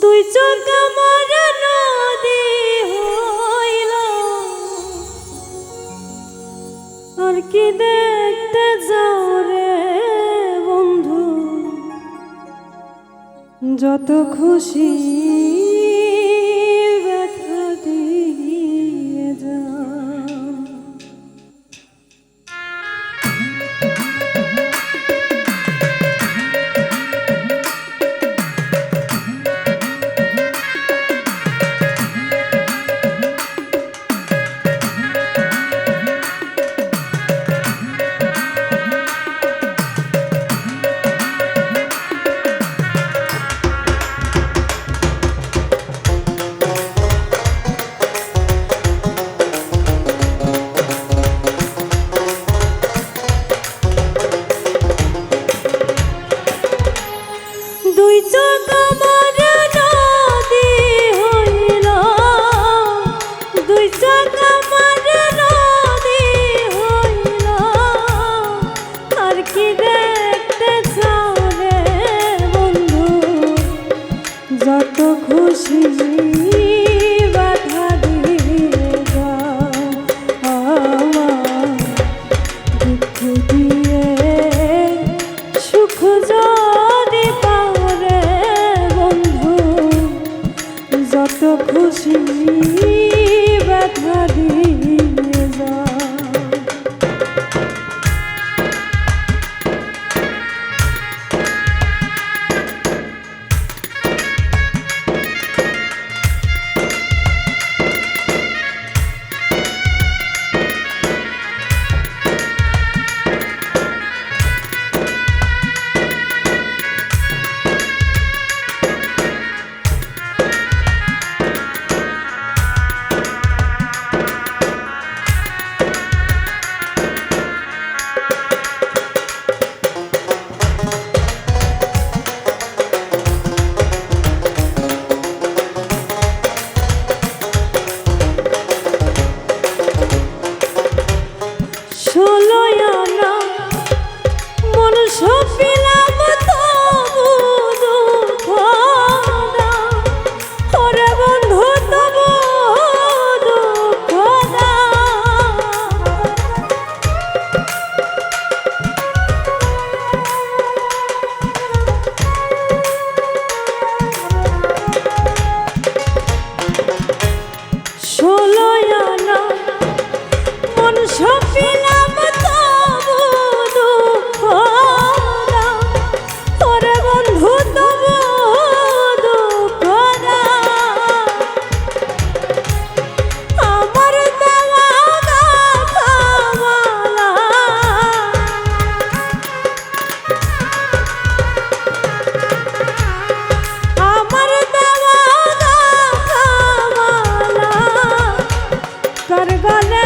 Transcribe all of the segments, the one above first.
দুই চোখ আমার নদী হইল। আর কি দেখতে যাও রে বন্ধু? যত খুশি কার গলে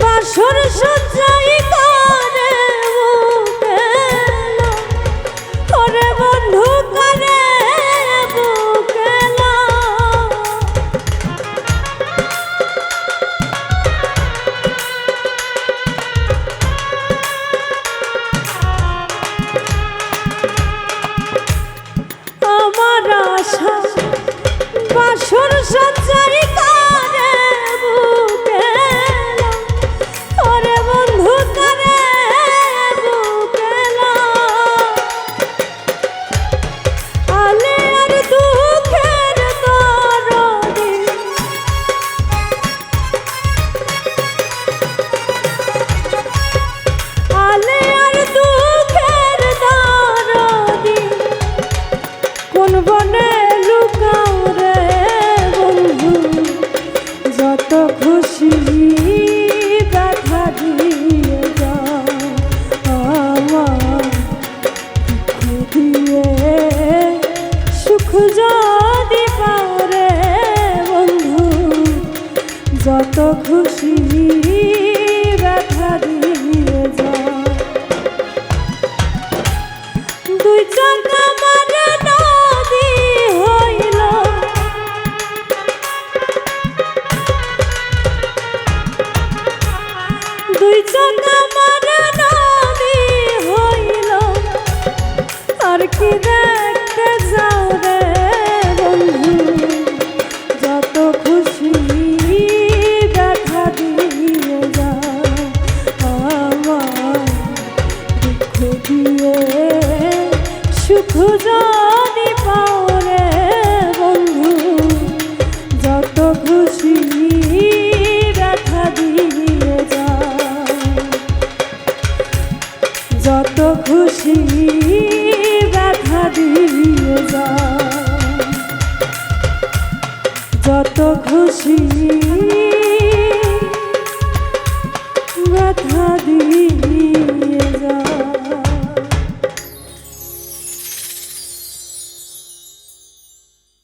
বাসর সজ্জাই কর কোন বনে লুকাও রে বন্ধু। যত খুশি দেখা দিয়ে যা আমার দিয়ে সুখ যদি বন্ধু। যত খুশি দুই চোখ আমার নদী হইল। আর কি দেখতে দিয়ে যা। যত খুশি